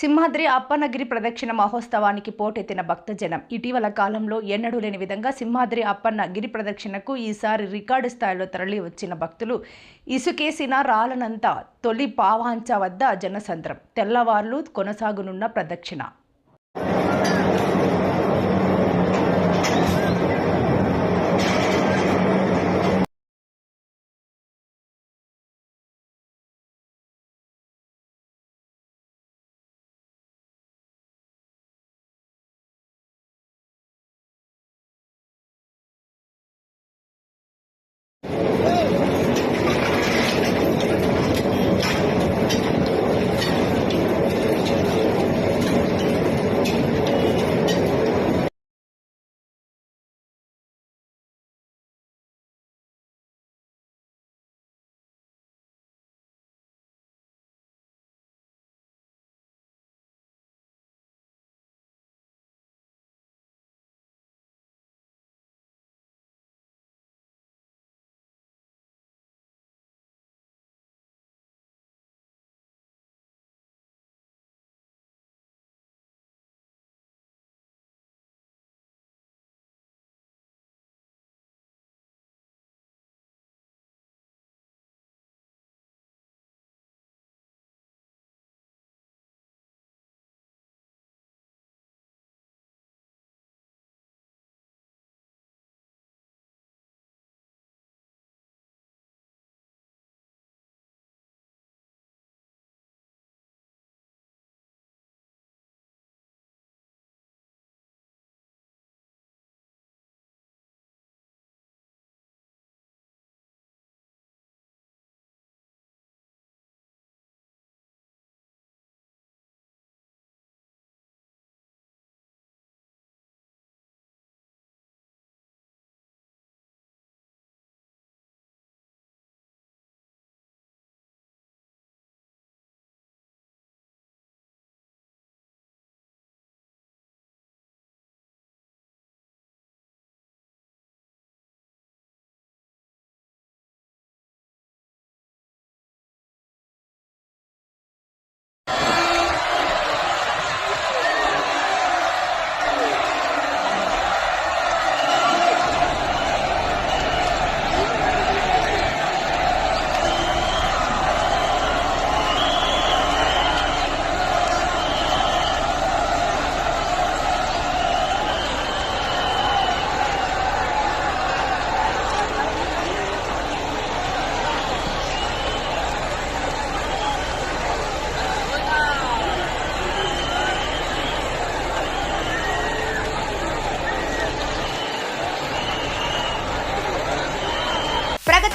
సింహాద్రి అప్పన్నగిరి ప్రదక్షిణ మహోత్సవానికి పోటెత్తిన భక్తజనం. ఇటీవల కాలంలో ఎన్నడూ లేని విధంగా సింహాద్రి అప్పన్న గిరి ప్రదక్షిణకు ఈసారి రికార్డు స్థాయిలో తరలి వచ్చిన భక్తులు ఇసుకేసిన రాలనంత తొలి పావాంచ వద్ద జనసంద్రం. తెల్లవార్లు కొనసాగనున్న ప్రదక్షిణ.